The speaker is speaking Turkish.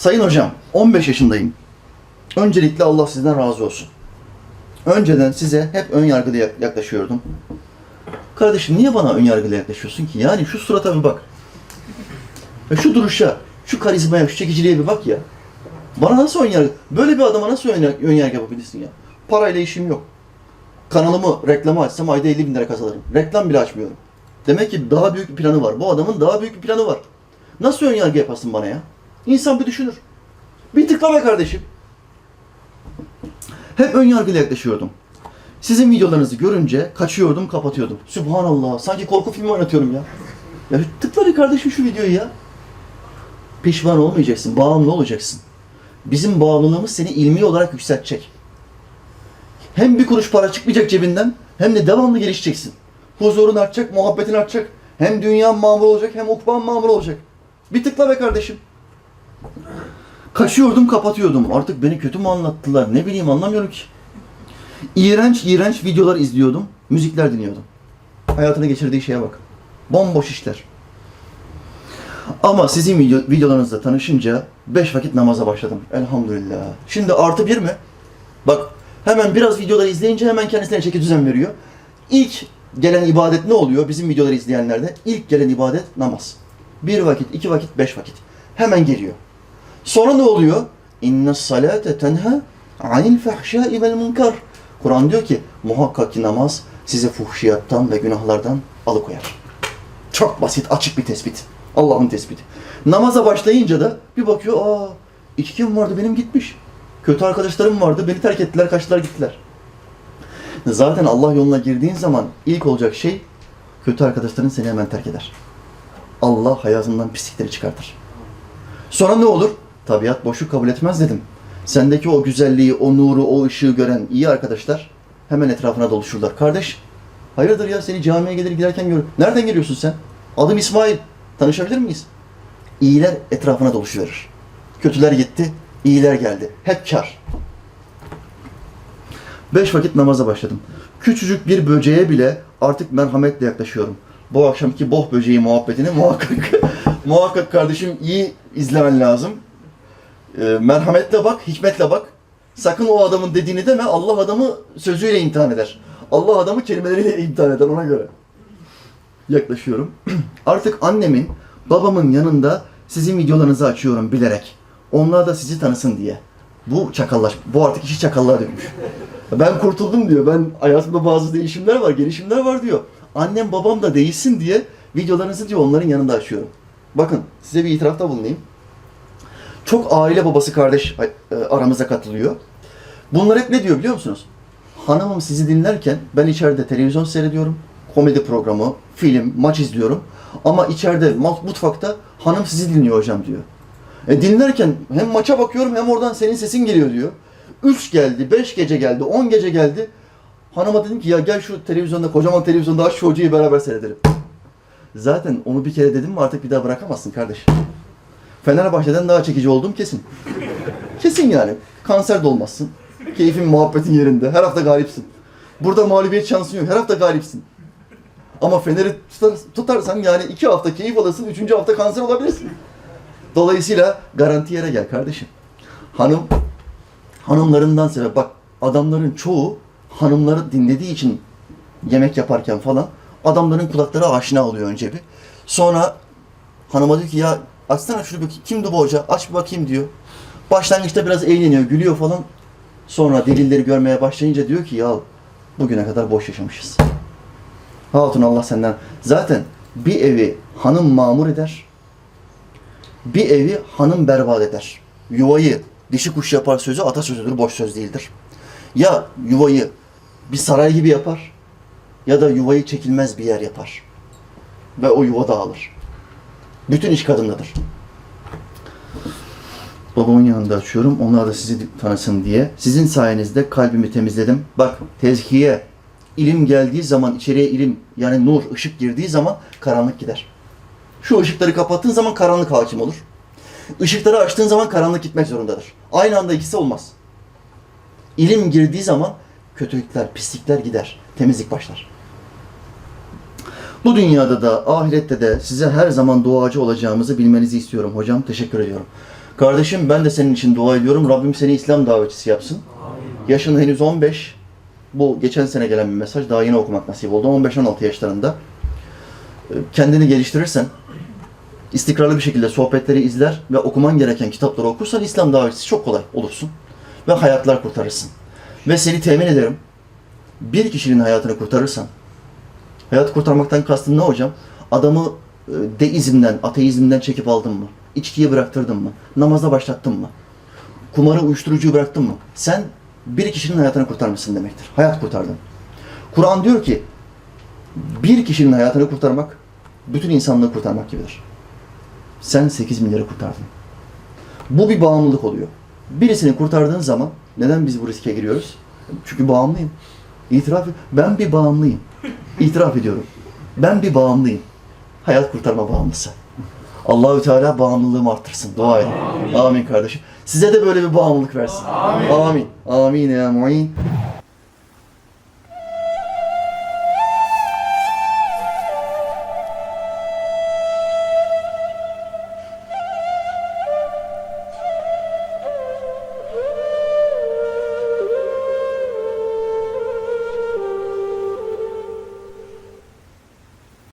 Sayın hocam, 15 yaşındayım. Öncelikle Allah sizden razı olsun. Önceden size hep ön yargılı yak- yaklaşıyordum. Kardeşim niye bana ön yargılı yaklaşıyorsun ki? Yani şu surata bir bak. Ya şu duruşa, şu karizmaya, şu çekiciliğe bir bak ya. Bana nasıl ön yargı? Böyle bir adama nasıl ön, yargı yapabilirsin ya? Parayla işim yok. Kanalımı, reklamı açsam ayda 50 bin lira kazanırım. Reklam bile açmıyorum. Demek ki daha büyük bir planı var. Bu adamın daha büyük bir planı var. Nasıl ön yargı yaparsın bana ya? İnsan bir düşünür. Bir tıkla be kardeşim. Hep ön yargıyla yaklaşıyordum. Sizin videolarınızı görünce kaçıyordum, kapatıyordum. Subhanallah, sanki korku filmi oynatıyorum ya. Ya tıkla be kardeşim şu videoyu ya. Pişman olmayacaksın, bağımlı olacaksın. Bizim bağımlılığımız seni ilmi olarak yükseltecek. Hem bir kuruş para çıkmayacak cebinden, hem de devamlı gelişeceksin. Huzurun artacak, muhabbetin artacak. Hem dünyan mamur olacak, hem ukban mamur olacak. Bir tıkla be kardeşim. Kaçıyordum, kapatıyordum. Artık beni kötü mü anlattılar? Ne bileyim anlamıyorum ki. İğrenç, iğrenç videolar izliyordum. Müzikler dinliyordum. Hayatını geçirdiği şeye bak. Bomboş işler. Ama sizin video, videolarınızla tanışınca beş vakit namaza başladım. Elhamdülillah. Şimdi artı bir mi? Bak hemen biraz videoları izleyince hemen kendisine çeki düzen veriyor. İlk gelen ibadet ne oluyor bizim videoları izleyenlerde? İlk gelen ibadet namaz. Bir vakit, iki vakit, beş vakit. Hemen geliyor. Sonra ne oluyor? İnne salate tenha anil fahşai vel munkar. Kur'an diyor ki muhakkak ki namaz sizi fuhşiyattan ve günahlardan alıkoyar. Çok basit, açık bir tespit. Allah'ın tespiti. Namaza başlayınca da bir bakıyor, aa iki kim vardı benim gitmiş. Kötü arkadaşlarım vardı, beni terk ettiler, kaçtılar gittiler. Zaten Allah yoluna girdiğin zaman ilk olacak şey kötü arkadaşların seni hemen terk eder. Allah hayatından pislikleri çıkartır. Sonra ne olur? Tabiat boşluk kabul etmez dedim. Sendeki o güzelliği, o nuru, o ışığı gören iyi arkadaşlar hemen etrafına doluşurlar. Kardeş, hayırdır ya seni camiye gelir giderken gör. Nereden geliyorsun sen? Adım İsmail. Tanışabilir miyiz? İyiler etrafına doluşuverir. Kötüler gitti, iyiler geldi. Hep kar. Beş vakit namaza başladım. Küçücük bir böceğe bile artık merhametle yaklaşıyorum. Bu akşamki boh böceği muhabbetini muhakkak muhakkak kardeşim iyi izlemen lazım. Ee, merhametle bak, hikmetle bak. Sakın o adamın dediğini deme. Allah adamı sözüyle imtihan eder. Allah adamı kelimeleriyle imtihan eder ona göre. Yaklaşıyorum. Artık annemin, babamın yanında sizin videolarınızı açıyorum bilerek. Onlar da sizi tanısın diye. Bu çakallaş, bu artık işi çakallığa dönmüş. Ben kurtuldum diyor. Ben hayatımda bazı değişimler var, gelişimler var diyor. Annem babam da değişsin diye videolarınızı diyor onların yanında açıyorum. Bakın size bir itirafta bulunayım. Çok aile babası kardeş e, aramıza katılıyor. Bunlar hep ne diyor biliyor musunuz? Hanımım sizi dinlerken ben içeride televizyon seyrediyorum. Komedi programı, film, maç izliyorum. Ama içeride mutfakta hanım sizi dinliyor hocam diyor. E dinlerken hem maça bakıyorum hem oradan senin sesin geliyor diyor. Üç geldi, beş gece geldi, on gece geldi. Hanıma dedim ki ya gel şu televizyonda, kocaman televizyonda aç şu hocayı beraber seyredelim. Zaten onu bir kere dedim mi artık bir daha bırakamazsın kardeş. Fenerbahçe'den daha çekici oldum kesin. Kesin yani. Kanser de olmazsın. Keyfin, muhabbetin yerinde. Her hafta galipsin. Burada mağlubiyet şansın yok. Her hafta galipsin. Ama Fener'i tutar, tutarsan yani iki hafta keyif alırsın, üçüncü hafta kanser olabilirsin. Dolayısıyla garanti yere gel kardeşim. Hanım, hanımlarından sebep bak adamların çoğu hanımları dinlediği için yemek yaparken falan adamların kulakları aşina oluyor önce bir. Sonra hanıma diyor ki ya açsana şunu bir kimdi bu hoca aç bir bakayım diyor. Başlangıçta biraz eğleniyor, gülüyor falan. Sonra delilleri görmeye başlayınca diyor ki ya bugüne kadar boş yaşamışız. Hatun Allah senden. Zaten bir evi hanım mamur eder. Bir evi hanım berbat eder. Yuvayı dişi kuş yapar sözü atasözüdür, boş söz değildir. Ya yuvayı bir saray gibi yapar ya da yuvayı çekilmez bir yer yapar. Ve o yuva dağılır. Bütün iş kadındadır. Babamın yanında açıyorum. Onlar da sizi tanısın diye. Sizin sayenizde kalbimi temizledim. Bak tezkiye, ilim geldiği zaman içeriye ilim yani nur, ışık girdiği zaman karanlık gider. Şu ışıkları kapattığın zaman karanlık hakim olur. Işıkları açtığın zaman karanlık gitmek zorundadır. Aynı anda ikisi olmaz. İlim girdiği zaman kötülükler, pislikler gider. Temizlik başlar. Bu dünyada da ahirette de size her zaman duacı olacağımızı bilmenizi istiyorum hocam. Teşekkür ediyorum. Kardeşim ben de senin için dua ediyorum. Rabbim seni İslam davetçisi yapsın. Yaşın henüz 15. Bu geçen sene gelen bir mesaj. Daha yeni okumak nasip oldu. 15-16 yaşlarında. Ee, Kendini geliştirirsen, istikrarlı bir şekilde sohbetleri izler ve okuman gereken kitapları okursan İslam davetçisi çok kolay olursun. Ve hayatlar kurtarırsın. Ve seni temin ederim. Bir kişinin hayatını kurtarırsan, hayat kurtarmaktan kastım ne hocam? Adamı e, deizmden, ateizmden çekip aldın mı? İçkiyi bıraktırdın mı? Namaza başlattın mı? Kumarı, uyuşturucuyu bıraktın mı? Sen bir kişinin hayatını kurtarmışsın demektir. Hayat kurtardın. Kur'an diyor ki bir kişinin hayatını kurtarmak bütün insanlığı kurtarmak gibidir. Sen 8 milyarı kurtardın. Bu bir bağımlılık oluyor. Birisini kurtardığın zaman neden biz bu riske giriyoruz? Çünkü bağımlıyım. İtiraf ben bir bağımlıyım. İtiraf ediyorum. Ben bir bağımlıyım. Hayat kurtarma bağımlısı. Allahü Teala bağımlılığımı arttırsın. Dua edin. Amin. kardeşim. Size de böyle bir bağımlılık versin. Amin. Amin ya muin.